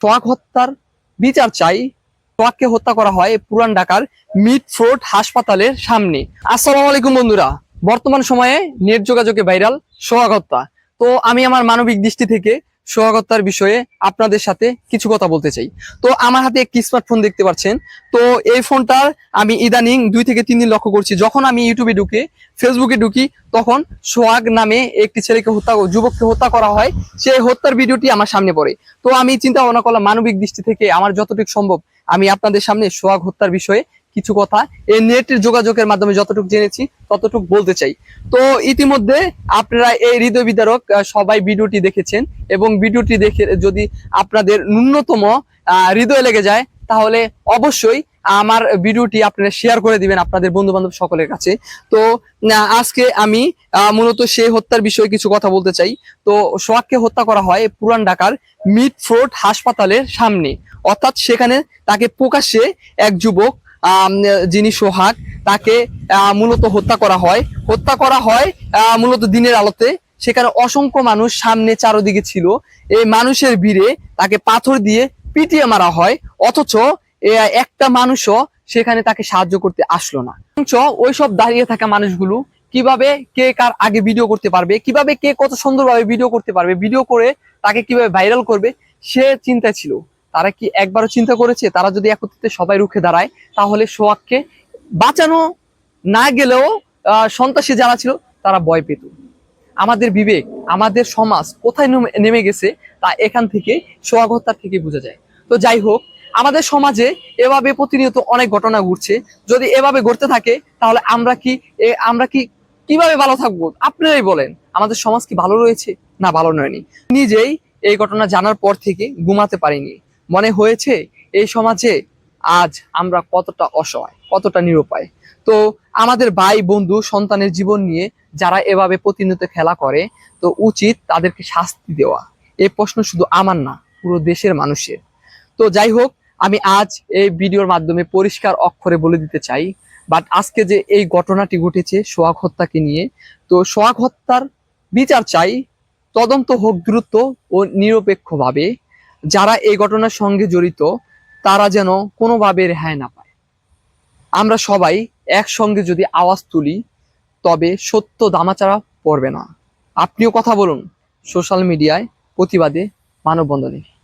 সোহাগ হত্যার বিচার চাই। টোয়াককে হত্যা করা হয় পুরান ঢাকার মিড ফ্রোড হাসপাতালের সামনে। আসসালামু আলাইকুম বন্ধুরা। বর্তমান সময়ে নেট যোগাযোগে ভাইরাল সোহাগ হত্যা। তো আমি আমার মানবিক দৃষ্টি থেকে সোহাগ হত্যার বিষয়ে আপনাদের সাথে কিছু কথা বলতে চাই। তো আমার হাতে একটি স্মার্টফোন দেখতে পাচ্ছেন। তো এই ফোনটার আমি ইদানিং দুই থেকে তিন দিন লক্ষ্য করছি। যখন আমি ইউটিউবে ঢুকে, ফেসবুকে ঢুকি, তখন সোহাগ নামে একটি ছেলেকে হত্যা যুবককে হত্যা করা হয়। সেই হত্যার ভিডিওটি আমার সামনে পড়ে। তো আমি চিন্তা ভাবনা করলাম, মানবিক দৃষ্টি থেকে আমার যতটুকু সম্ভব আমি আপনাদের সামনে সোহাগ হত্যার বিষয়ে কিছু কথা। এই নেটের যোগাযোগের মাধ্যমে যতটুকু জেনেছি, ততটুকু বলতে চাই। তো ইতিমধ্যে আপনারা এই হৃদয় বিদারক সবাই ভিডিওটি দেখেছেন এবং ভিডিওটি দেখে যদি আপনাদের ন্যূনতম হৃদয় লেগে যায়, তাহলে অবশ্যই আমার ভিডিওটি আপনারা শেয়ার করে দিবেন আপনাদের বন্ধু বান্ধব সকলের কাছে। তো আজকে আমি মূলত সেই হত্যার বিষয়ে কিছু কথা বলতে চাই। তো, সোহাগকে হত্যা করা হয় পুরান ঢাকার মিড ফ্রোড হাসপাতালের সামনে। অর্থাৎ সেখানে তাকে প্রকাশ্যে এক যুবক যিনি সোহাগ, তাকে মূলত হত্যা করা হয়। হত্যা করা হয় মূলত দিনের আলোতে। সেখানে অসংখ্য মানুষ সামনে চারদিকে ছিল। এই মানুষের ভিড়ে তাকে পাথর দিয়ে পিটিয়ে মারা হয়। অথচ একটা মানুষও সেখানে তাকে সাহায্য করতে আসলো না। ওইসব দাঁড়িয়ে থাকা মানুষগুলো কীভাবে কে কার আগে ভিডিও করতে পারবে, কীভাবে কে কত সুন্দরভাবে ভিডিও করতে পারবে, ভিডিও করে তাকে কীভাবে ভাইরাল করবে, সে চিন্তা ছিল। তারা কি একবারও চিন্তা করেছে? তারা যদি একত্রিত সবাই রুখে দাঁড়ায়, তাহলে সোহাগকে বাঁচানো না গেলেও সন্ত্রাসী যারা ছিল, তারা ভয় পেত। আমাদের বিবেক, আমাদের সমাজ কোথায় নেমে- গেছে, তা এখান থেকে সোহাগ হত্যার থেকে বোঝা যায়। তো যাই হোক, আমাদের সমাজে এভাবে প্রতিনিয়ত অনেক ঘটনা ঘটছে। যদি এভাবে ঘটতে থাকে, তাহলে আমরা কি আমরা কি কীভাবে ভালো থাকব? আপনারাই বলেন, আমাদের সমাজ কি ভালো রয়েছে না ভালো নয়নি নিজেই এই ঘটনা জানার পর থেকে ঘুমাতে পারিনি। মনে হয়েছে এই সমাজে আজ আমরা কতটা অসহায়, কতটা নিরুপায়। তো আমাদের ভাই, বন্ধু, সন্তানের জীবন নিয়ে যারা এভাবে প্রতিনিয়ত খেলা করে, তো উচিত তাদেরকে শাস্তি দেওয়া। এই প্রশ্ন শুধু আমার না, পুরো দেশের মানুষের। তো যাই হোক, আমি আজ এই ভিডিওর মাধ্যমে পরিষ্কার অক্ষরে বলে দিতে চাই, বাট আজকে যে এই ঘটনাটি ঘটেছে সোহাগ হত্যাকে নিয়ে, তো সোহাগ হত্যার বিচার চাই, তদন্ত হোক দ্রুত ও নিরপেক্ষভাবে। যারা এই ঘটনার সঙ্গে জড়িত, তারা যেন কোনোভাবে রেহাই না পায়। আমরা সবাই একসঙ্গে যদি আওয়াজ তুলি, তবে সত্য দামাচারা পড়বে না। আপনিও কথা বলুন সোশ্যাল মিডিয়ায় প্রতিবাদে মানববন্ধনে।